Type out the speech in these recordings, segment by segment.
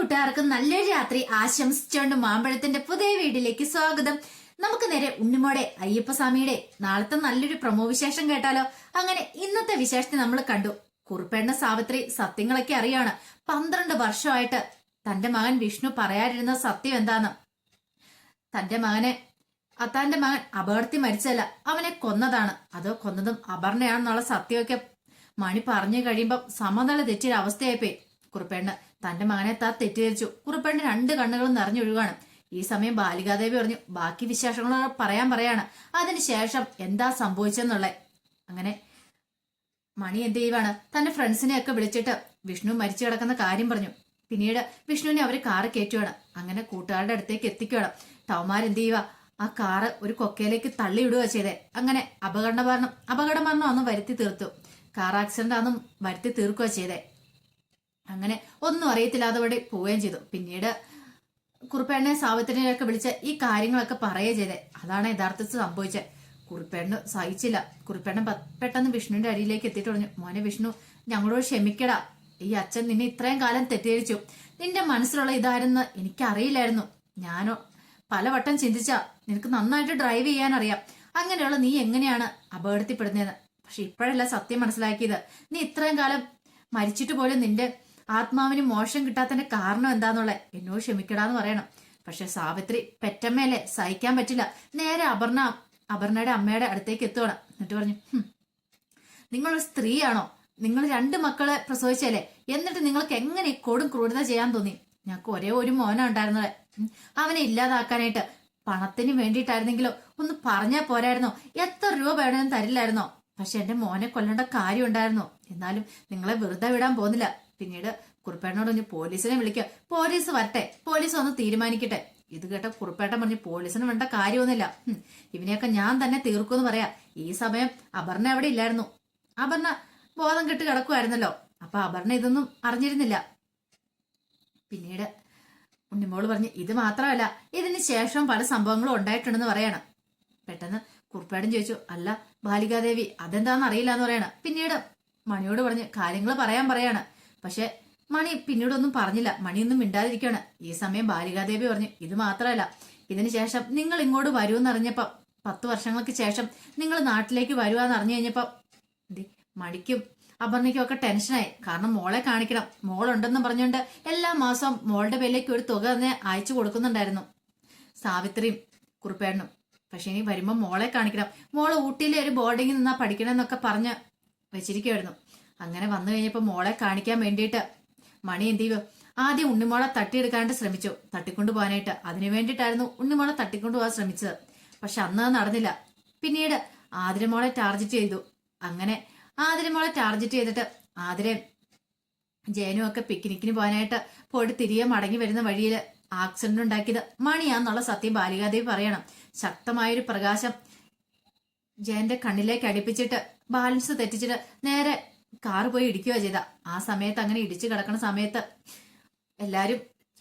കൂട്ടുകാർക്കും നല്ലൊരു രാത്രി ആശംസിച്ചുകൊണ്ട് മാമ്പഴത്തിന്റെ പുതിയ വീട്ടിലേക്ക് സ്വാഗതം. നമുക്ക് നേരെ ഉണ്ണിമോടെ അയ്യപ്പസ്വാമിയുടെ നാളത്തെ നല്ലൊരു പ്രമോ വിശേഷം കേട്ടാലോ? അങ്ങനെ ഇന്നത്തെ വിശേഷത്തെ നമ്മൾ കണ്ടു. കുറുപ്പേണ്ണ സാവിത്രി സത്യങ്ങളൊക്കെ അറിയാണ്. പന്ത്രണ്ട് വർഷമായിട്ട് തന്റെ മകൻ വിഷ്ണു പറയാതിരുന്ന സത്യം എന്താന്ന്? തന്റെ മകനെ അത്താന്റെ മകൻ അപകടത്തിൽ മരിച്ചല്ല അവനെ കൊന്നതാണ്. അതോ കൊന്നതും അപർണയാണെന്നുള്ള സത്യമൊക്കെ മണി പറഞ്ഞു കഴിയുമ്പോൾ സമനില തെറ്റിയ അവസ്ഥയായിപ്പോയി കുറുപ്പേണ്ണ് തന്റെ മകനെ താ തെറ്റിദ്ധരിച്ചു. കുറുപ്പേണ്ട രണ്ട് കണ്ണുകളും നിറഞ്ഞൊഴുകാണ്. ഈ സമയം ബാലികാദേവി പറഞ്ഞു ബാക്കി വിശേഷങ്ങൾ പറയാൻ പറയാണ്. അതിനുശേഷം എന്താ സംഭവിച്ചെന്നുള്ളേ അങ്ങനെ മണി എന്ത് ചെയ്യുവാണ്? തന്റെ ഫ്രണ്ട്സിനെ ഒക്കെ വിളിച്ചിട്ട് വിഷ്ണു മരിച്ചു കിടക്കുന്ന കാര്യം പറഞ്ഞു. പിന്നീട് വിഷ്ണുവിനെ അവർ കാറ് കയറ്റുവാണ്. അങ്ങനെ കൂട്ടുകാരുടെ അടുത്തേക്ക് എത്തിക്കുകയാണ് ടവന്മാരെന്ത് ചെയ്യുക ആ കാറ് ഒരു കൊക്കയിലേക്ക് തള്ളിയിടുക ചെയ്തേ. അങ്ങനെ അപകട മരണം അപകട മരണം അന്ന് വരുത്തി തീർത്തു. കാർ ആക്സിഡന്റ് അന്നും വരുത്തി തീർക്കുക ചെയ്തേ. അങ്ങനെ ഒന്നും അറിയത്തില്ലാതെ അവിടെ പോവുകയും ചെയ്തു. പിന്നീട് കുറുപ്പേണ്ണെ സാവിത്രിനെയൊക്കെ വിളിച്ച് ഈ കാര്യങ്ങളൊക്കെ പറയുകയും ചെയ്തേ. അതാണ് യഥാർത്ഥത്തിൽ സംഭവിച്ചത്. കുറിപ്പേണ്ണ സഹിച്ചില്ല. കുറുപ്പേണ്ണൻ പെട്ടെന്ന് വിഷ്ണുവിന്റെ അടിയിലേക്ക് എത്തിയിട്ട് പറഞ്ഞു മോനെ വിഷ്ണു ഞങ്ങളോട് ക്ഷമിക്കടാ. ഈ അച്ഛൻ നിന്നെ ഇത്രയും കാലം തെറ്റിദ്ധരിച്ചു. നിന്റെ മനസ്സിലുള്ള ഇതായിരുന്നു എനിക്കറിയില്ലായിരുന്നു. ഞാനോ പലവട്ടം ചിന്തിച്ച നിനക്ക് നന്നായിട്ട് ഡ്രൈവ് ചെയ്യാൻ അറിയാം അങ്ങനെയുള്ള നീ എങ്ങനെയാണ് അപകടത്തിൽപ്പെടുന്നതെന്ന്? പക്ഷെ ഇപ്പോഴല്ല സത്യം മനസ്സിലാക്കിയത്. നീ ഇത്രയും കാലം മരിച്ചിട്ട് പോലും നിന്റെ ആത്മാവിന് മോശം കിട്ടാത്തതിന്റെ കാരണം എന്താന്നുള്ള എന്നോട് ക്ഷമിക്കടാന്ന് പറയണം. പക്ഷെ സാവിത്രി പെറ്റമ്മയല്ലേ? സഹിക്കാൻ പറ്റില്ല. നേരെ അപർണ അപർണയുടെ അമ്മയുടെ അടുത്തേക്ക് എത്തുകയാണ് എന്നിട്ട് പറഞ്ഞു "ഹും, നിങ്ങളൊരു സ്ത്രീയാണോ? നിങ്ങൾ രണ്ട് മക്കളെ പ്രസവിച്ചല്ലേ എന്നിട്ട് നിങ്ങൾക്ക് എങ്ങനെ കൊടും ക്രൂരത ചെയ്യാൻ തോന്നി? ഞങ്ങൾക്ക് ഒരേ ഒരു മോനാണ് ഉണ്ടായിരുന്നത്. അവനെ ഇല്ലാതാക്കാനായിട്ട് പണത്തിന് വേണ്ടിയിട്ടായിരുന്നെങ്കിലോ? ഒന്ന് പറഞ്ഞാൽ പോരായിരുന്നോ? എത്ര രൂപ വേണമെന്ന് തരില്ലായിരുന്നോ? പക്ഷെ എന്റെ മോനെ കൊല്ലേണ്ട കാര്യം ഉണ്ടായിരുന്നു എന്നാലും നിങ്ങളെ വെറുതെ വിടാൻ പോകുന്നില്ല. പിന്നീട് കുറുപ്പേട്ടനോട് പറഞ്ഞു പോലീസിനെ വിളിക്കുക പോലീസ് വരട്ടെ. പോലീസ് ഒന്ന് തീരുമാനിക്കട്ടെ. ഇത് കേട്ട കുറുപ്പേട്ടൻ പറഞ്ഞു പോലീസിന് വേണ്ട കാര്യമൊന്നുമില്ല. ഇവനെയൊക്കെ ഞാൻ തന്നെ തീർക്കുമെന്ന് പറയാ. ഈ സമയം അപർണ അവിടെ ഇല്ലായിരുന്നു. അപർണ ബോധം കെട്ട് കിടക്കുമായിരുന്നല്ലോ അപ്പൊ അപർണ ഇതൊന്നും അറിഞ്ഞിരുന്നില്ല. പിന്നീട് ഉണ്ണിമോൾ പറഞ്ഞു ഇത് മാത്രമല്ല ഇതിന് ശേഷം പല സംഭവങ്ങളും ഉണ്ടായിട്ടുണ്ടെന്ന് പറയാണ്. പെട്ടെന്ന് കുറുപ്പേടൻ ചോദിച്ചു അല്ല ബാലികാദേവി അതെന്താന്ന് അറിയില്ല എന്ന് പറയാണ്. പിന്നീട് മണിയോട് പറഞ്ഞ് കാര്യങ്ങൾ പറയാൻ പറയാണ്. പക്ഷെ മണി പിന്നീടൊന്നും പറഞ്ഞില്ല. മണിയൊന്നും മിണ്ടാതിരിക്കുകയാണ്. ഈ സമയം ബാലികാദേവി പറഞ്ഞു ഇത് മാത്രമല്ല. ഇതിനുശേഷം നിങ്ങൾ ഇങ്ങോട്ട് വരുമെന്ന് അറിഞ്ഞപ്പോ പത്ത് വർഷങ്ങൾക്ക് ശേഷം നിങ്ങൾ നാട്ടിലേക്ക് വരുവാന്ന് അറിഞ്ഞു കഴിഞ്ഞപ്പോൾ ദേ, മണിക്കും അപർണയ്ക്കും ഒക്കെ ടെൻഷനായി. കാരണം മോളെ കാണിക്കണം. മോളുണ്ടെന്ന് പറഞ്ഞുകൊണ്ട് എല്ലാ മാസവും മോളുടെ പേരിലേക്ക് ഒരു തുക തന്നെ അയച്ചു കൊടുക്കുന്നുണ്ടായിരുന്നു സാവിത്രിയും കുറുപ്പേണ്ണും പക്ഷെ ഇനി വരുമ്പോൾ മോളെ കാണിക്കണം. മോൾ ഊട്ടിയിലെ ഒരു ബോർഡിങ്ങിൽ നിന്നാ പഠിക്കണം എന്നൊക്കെ പറഞ്ഞ് വെച്ചിരിക്കുമായിരുന്നു അങ്ങനെ വന്നു കഴിഞ്ഞപ്പോൾ മോളെ കാണിക്കാൻ വേണ്ടിയിട്ട് മണി എന്ത് ചെയ്യും ആദ്യം ഉണ്ണിമോളെ തട്ടിയെടുക്കാണ്ട് ശ്രമിച്ചു. തട്ടിക്കൊണ്ടു പോകാനായിട്ട്. അതിനു വേണ്ടിയിട്ടായിരുന്നു ഉണ്ണിമോളെ തട്ടിക്കൊണ്ടു പോകാൻ ശ്രമിച്ചത്. പക്ഷെ അന്ന് നടന്നില്ല. പിന്നീട് ആതിരമോളെ ടാർജറ്റ് ചെയ്തു. അങ്ങനെ ആതിരമോളെ ടാർജറ്റ് ചെയ്തിട്ട് ആതിരെ ജയനും ഒക്കെ പിക്നിക്കിന് പോകാനായിട്ട് പോയിട്ട് തിരികെ മടങ്ങി വരുന്ന വഴിയിൽ ആക്സിഡന്റ് ഉണ്ടാക്കിയത് മണിയാന്നുള്ള സത്യം ബാലികാദേവി പറയണം. ശക്തമായൊരു പ്രകാശം ജയന്റെ കണ്ണിലേക്ക് അടുപ്പിച്ചിട്ട് ബാലൻസ് തെറ്റിച്ചിട്ട് നേരെ കാറ് പോയി ഇടിക്കുക ചെയ്ത. ആ സമയത്ത് അങ്ങനെ ഇടിച്ചു കിടക്കുന്ന സമയത്ത് എല്ലാരും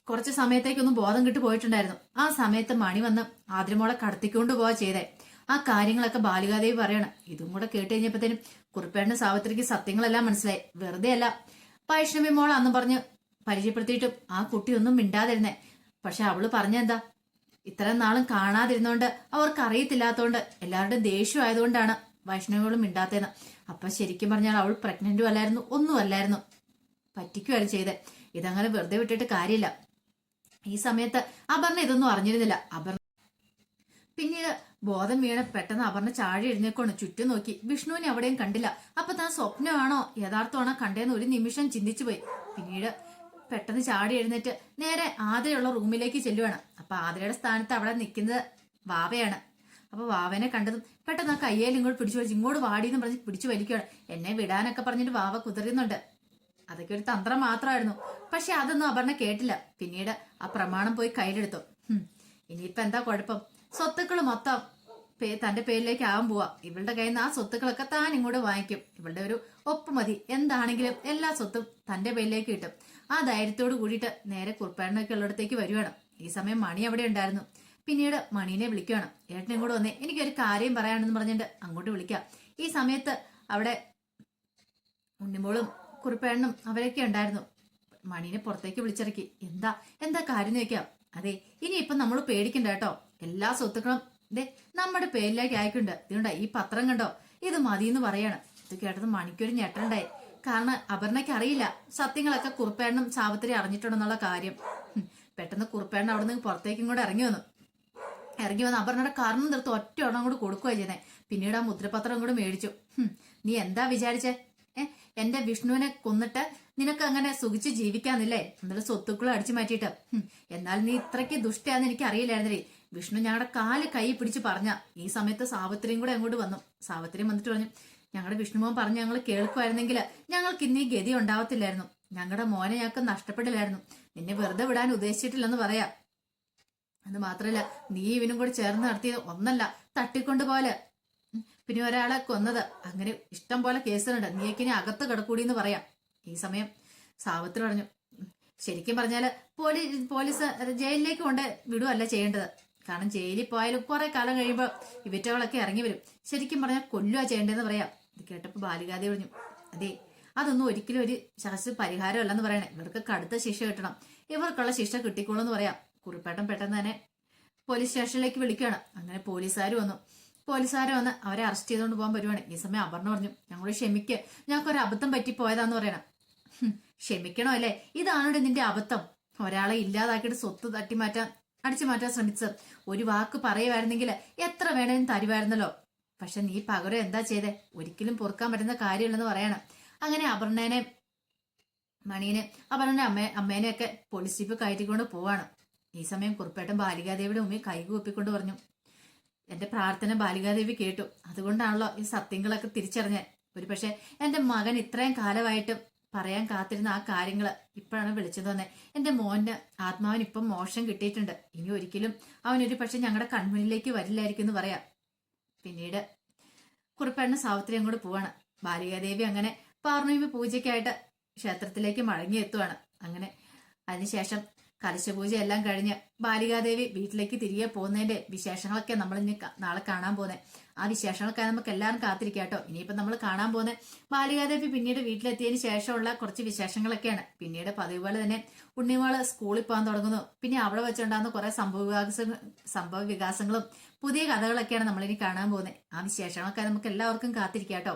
കുറച്ച് സമയത്തേക്കൊന്നും ബോധം കിട്ടു പോയിട്ടുണ്ടായിരുന്നു. ആ സമയത്ത് മണി വന്ന് ആദ്യമോളെ കടത്തിക്കൊണ്ട് പോവാ ചെയ്തേ. ആ കാര്യങ്ങളൊക്കെ ബാലികാദേവി പറയണം. ഇതും കൂടെ കേട്ട് കഴിഞ്ഞപ്പോഴത്തേനും കുറുപ്പേണ്ണ സാവിത്രിക്ക് സത്യങ്ങളെല്ലാം മനസ്സിലായി. വെറുതെ അല്ല. വൈഷ്ണവി മോൾ അന്ന് പറഞ്ഞ് പരിചയപ്പെടുത്തിയിട്ടും ആ കുട്ടി ഒന്നും മിണ്ടാതിരുന്നേ. പക്ഷെ അവൾ പറഞ്ഞെന്താ? ഇത്രയും നാളും കാണാതിരുന്നോണ്ട് അവർക്ക് അറിയത്തില്ലാത്തോണ്ട് എല്ലാവരുടെയും ദേഷ്യം ആയതുകൊണ്ടാണ് വൈഷ്ണവികളും മിണ്ടാത്തതെന്ന്. അപ്പൊ ശരിക്കും പറഞ്ഞാൽ അവൾ പ്രഗ്നന്റും അല്ലായിരുന്നു ഒന്നും അല്ലായിരുന്നു. പറ്റിക്കുമായിരുന്നു ചെയ്തത് ഇതങ്ങനെ വെറുതെ വിട്ടിട്ട് കാര്യമില്ല. ഈ സമയത്ത് അപർണ ഇതൊന്നും അറിഞ്ഞിരുന്നില്ല. അപർണ പിന്നീട് ബോധം വീണ പെട്ടെന്ന് അപർണ ചാഴി എഴുന്നേക്കൊണ്ട് ചുറ്റും നോക്കി. വിഷ്ണുവിനെ അവിടെയും കണ്ടില്ല. അപ്പൊ താൻ സ്വപ്നമാണോ യഥാർത്ഥമാണോ കണ്ടേന്ന് ഒരു നിമിഷം ചിന്തിച്ചു പോയി. പിന്നീട് പെട്ടെന്ന് ചാടി എഴുന്നേറ്റ് നേരെ ആതിരയുള്ള റൂമിലേക്ക് ചെല്ലുവാണ്. അപ്പൊ ആതിരയുടെ സ്ഥാനത്ത് അവിടെ നിൽക്കുന്നത് വാവയാണ്. അപ്പൊ വാവനെ കണ്ടതും പെട്ടെന്ന് ആ കയ്യേൽ ഇങ്ങോട്ട് പിടിച്ചു വലിച്ചു ഇങ്ങോട്ട് വാടിയെന്ന് പറഞ്ഞ് പിടിച്ചു വലിക്കുകയാണ്. എന്നെ വിടാനൊക്കെ പറഞ്ഞിട്ട് വാവ കുതിരുന്നുണ്ട് അതൊക്കെ ഒരു തന്ത്രം മാത്രമായിരുന്നു. പക്ഷെ അതൊന്നും അപർണ കേട്ടില്ല. പിന്നീട് ആ പ്രമാണം പോയി കയ്യിലെടുത്തു. ഇനിയിപ്പോ എന്താ കുഴപ്പം? സ്വത്തുക്കൾ മൊത്തം തന്റെ പേരിലേക്ക് ആവാൻ പോവാ. ഇവളുടെ കയ്യിൽ നിന്ന് ആ സ്വത്തുക്കളൊക്കെ താൻ ഇങ്ങോട്ട് വാങ്ങിക്കും. ഇവളുടെ ഒരു ഒപ്പ് മതി. എന്താണെങ്കിലും എല്ലാ സ്വത്തും തന്റെ പേരിലേക്ക് കിട്ടും. ആ ധൈര്യത്തോട് കൂടിയിട്ട് നേരെ കുറുപ്പേണ്ണൊക്കെ ഉള്ളിടത്തേക്ക് വരുവാണ്. ഈ സമയം മണി അവിടെ ഉണ്ടായിരുന്നു. പിന്നീട് മണീനെ വിളിക്കുകയാണ് ഏട്ടനെ കൂടെ വന്നേ എനിക്കൊരു കാര്യം പറയാണെന്ന് പറഞ്ഞിട്ട് അങ്ങോട്ട് വിളിക്കാം. ഈ സമയത്ത് അവിടെ ഉണ്ണിമോളും കുറുപ്പേണ്ണും അവരൊക്കെ ഉണ്ടായിരുന്നു. മണീനെ പുറത്തേക്ക് വിളിച്ചിറക്കി. എന്താ എന്താ കാര്യം ചോദിക്കാം. അതെ ഇനിയിപ്പം നമ്മൾ പേടിക്കണ്ട കേട്ടോ. എല്ലാ സ്വത്തുക്കളും ദേ നമ്മുടെ പേരിലേക്ക് ആയിക്കുണ്ട് ഇതുകൊണ്ടാ ഈ പത്രം കണ്ടോ? ഇത് മതി എന്ന് പറയാണ്. ഇത് കേട്ടത് മണിക്കൊരു ഞെട്ടണ്ടായി കാരണം അപർണയ്ക്ക് അറിയില്ല സത്യങ്ങളൊക്കെ കുറുപ്പേണ്ണും സാവിത്രി അറിഞ്ഞിട്ടുണ്ടെന്നുള്ള കാര്യം. പെട്ടെന്ന് കുറുപ്പേണ്ണ അവിടെ നിന്ന് പുറത്തേക്കും കൂടെ ഇറങ്ങി വന്നു. ഇറങ്ങി വന്ന് അപർണയുടെ കർണം നിർത്ത് ഒറ്റ എണ്ണം കൂടെ കൊടുക്കുക ചെയ്തേ. പിന്നീട് ആ മുദ്രപത്രം കൂടെ മേടിച്ചു. നീ എന്താ വിചാരിച്ചേ? ഏ എന്റെ വിഷ്ണുവിനെ കൊന്നിട്ട് നിനക്ക് അങ്ങനെ സുഖിച്ച് ജീവിക്കാന്നില്ലേ? എന്നിട്ട് സ്വത്തുക്കളും അടിച്ചു മാറ്റിയിട്ട്. എന്നാൽ നീ ഇത്രയ്ക്ക് ദുഷ്ടയാന്ന് എനിക്ക് അറിയില്ലായിരുന്നേ വിഷ്ണു ഞങ്ങളുടെ കാൽ കൈ പിടിച്ച് പറഞ്ഞ ഈ സമയത്ത് സാവിത്രിയും കൂടെ അങ്ങോട്ട് വന്നു. സാവിത്രിയും വന്നിട്ട് പറഞ്ഞു ഞങ്ങളുടെ വിഷ്ണുമോൻ പറഞ്ഞ് ഞങ്ങൾ കേൾക്കുമായിരുന്നെങ്കിൽ ഞങ്ങൾക്ക് ഇന്നീ ഗതി ഉണ്ടാവത്തില്ലായിരുന്നു. ഞങ്ങളുടെ മോനെ ഞങ്ങൾക്ക് നഷ്ടപ്പെടില്ലായിരുന്നു. നിന്നെ വെറുതെ വിടാൻ ഉദ്ദേശിച്ചിട്ടില്ലെന്ന് പറയാ. അത് മാത്രല്ല നീ ഇവനും കൂടി ചേർന്ന് നടത്തിയത് ഒന്നല്ല തട്ടിക്കൊണ്ട് പോലെ. പിന്നെ ഒരാളെ കൊന്നത്. അങ്ങനെ ഇഷ്ടം പോലെ കേസുകളുണ്ട്. നീക്കിനെ അകത്ത് കിടക്കൂടി എന്ന് പറയാം. ഈ സമയം സാവത്രി പറഞ്ഞു ശരിക്കും പറഞ്ഞാൽ പോലീ പോലീസ് ജയിലിലേക്ക് കൊണ്ട് വിടുവല്ല ചെയ്യേണ്ടത്. കാരണം ജയിലിൽ പോയാലും കുറെ കാലം കഴിയുമ്പോൾ ഇവറ്റകളൊക്കെ ഇറങ്ങി വരും. ശരിക്കും പറഞ്ഞാൽ കൊല്ലുക ചെയ്യേണ്ടതെന്ന് പറയാം. ഇത് കേട്ടപ്പോൾ ബാലികാതെ പറഞ്ഞു അതെ അതൊന്നും ഒരിക്കലും ഒരു ശാസ്ത്ര പരിഹാരമല്ലെന്ന് പറയണേ. ഇവർക്ക് കടുത്ത ശിക്ഷ കിട്ടണം. ഇവർക്കുള്ള ശിക്ഷ കിട്ടിക്കോളൂ എന്ന് പറയാം. കുറിപ്പേട്ടൻ പെട്ടെന്ന് തന്നെ പോലീസ് സ്റ്റേഷനിലേക്ക് വിളിക്കുകയാണ്. അങ്ങനെ പോലീസുകാർ വന്നു. പോലീസുകാർ വന്ന് അവരെ അറസ്റ്റ് ചെയ്തുകൊണ്ട് പോകാൻ വരുവാണ് ഈ സമയം അപർണ പറഞ്ഞു ഞങ്ങൾ ക്ഷമിക്ക്. ഞങ്ങൾക്ക് ഒരു അബദ്ധം പറ്റി പോയതാന്ന് പറയണം ക്ഷമിക്കണോ അല്ലേ? ഇതാണോടെ നിന്റെ അബദ്ധം? ഒരാളെ ഇല്ലാതാക്കിയിട്ട് സ്വത്ത് തട്ടി മാറ്റാൻ അടിച്ചു മാറ്റാൻ ശ്രമിച്ചത്. ഒരു വാക്ക് പറയുമായിരുന്നെങ്കിൽ എത്ര വേണേലും തരുമായിരുന്നല്ലോ പക്ഷെ നീ പകരം എന്താ ചെയ്തേ? ഒരിക്കലും പൊറുക്കാൻ പറ്റുന്ന കാര്യമില്ലെന്ന് പറയണം. അങ്ങനെ അപർണേനെ മണീനെ അപർണന്റെ അമ്മ അമ്മേനെയൊക്കെ പോലീസ് ജീപ്പ് കയറ്റിക്കൊണ്ട് പോവാണ്. ഈ സമയം കുറുപ്പേട്ടൻ ബാലികാദേവിയുടെ ഉമ്മയെ കൈകൂപ്പിക്കൊണ്ട് പറഞ്ഞു എന്റെ പ്രാർത്ഥന ബാലികാദേവി കേട്ടു. അതുകൊണ്ടാണല്ലോ ഈ സത്യങ്ങളൊക്കെ തിരിച്ചറിഞ്ഞത്. ഒരു പക്ഷെ എന്റെ മകൻ ഇത്രയും കാലമായിട്ട് പറയാൻ കാത്തിരുന്ന ആ കാര്യങ്ങൾ ഇപ്പോഴാണ് വിളിച്ചു തന്നെ എന്റെ മോന്റെ ആത്മാവിന് ഇപ്പം മോശം കിട്ടിയിട്ടുണ്ട്. ഇനി ഒരിക്കലും അവനൊരു പക്ഷെ ഞങ്ങളുടെ കൺമുന്നിലേക്ക് വരില്ലായിരിക്കും എന്ന് പറയാം. പിന്നീട് കുറുപ്പേട്ടൻ സാവിത്രി അങ്ങോട്ട് പോവാണ്. ബാലികാദേവി അങ്ങനെ പൗർണമി പൂജയ്ക്കായിട്ട് ക്ഷേത്രത്തിലേക്ക് മടങ്ങി എത്തുവാണ്. അങ്ങനെ അതിനുശേഷം കലശപൂജ എല്ലാം കഴിഞ്ഞ് ബാലികാദേവി വീട്ടിലേക്ക് തിരികെ പോകുന്നതിന്റെ വിശേഷങ്ങളൊക്കെ നമ്മൾ ഇനി നാളെ കാണാൻ പോകുന്നത് ആ വിശേഷങ്ങളൊക്കെ നമുക്ക് എല്ലാവരും കാത്തിരിക്കാം കേട്ടോ. ഇനിയിപ്പം നമ്മൾ കാണാൻ പോകുന്നത് ബാലികാദേവി പിന്നീട് വീട്ടിലെത്തിയതിന് ശേഷമുള്ള കുറച്ച് വിശേഷങ്ങളൊക്കെയാണ്. പിന്നീട് പതിവ് പോലെ തന്നെ ഉണ്ണിമോൾ സ്കൂളിൽ പോകാൻ തുടങ്ങുന്നു. പിന്നെ അവിടെ വെച്ചുണ്ടാകുന്ന കുറെ സംഭവ വികാസ സംഭവ വികാസങ്ങളും പുതിയ കഥകളൊക്കെയാണ് നമ്മളിനി കാണാൻ പോകുന്നത് ആ വിശേഷങ്ങളൊക്കെ നമുക്ക് എല്ലാവർക്കും കാത്തിരിക്കാം കേട്ടോ.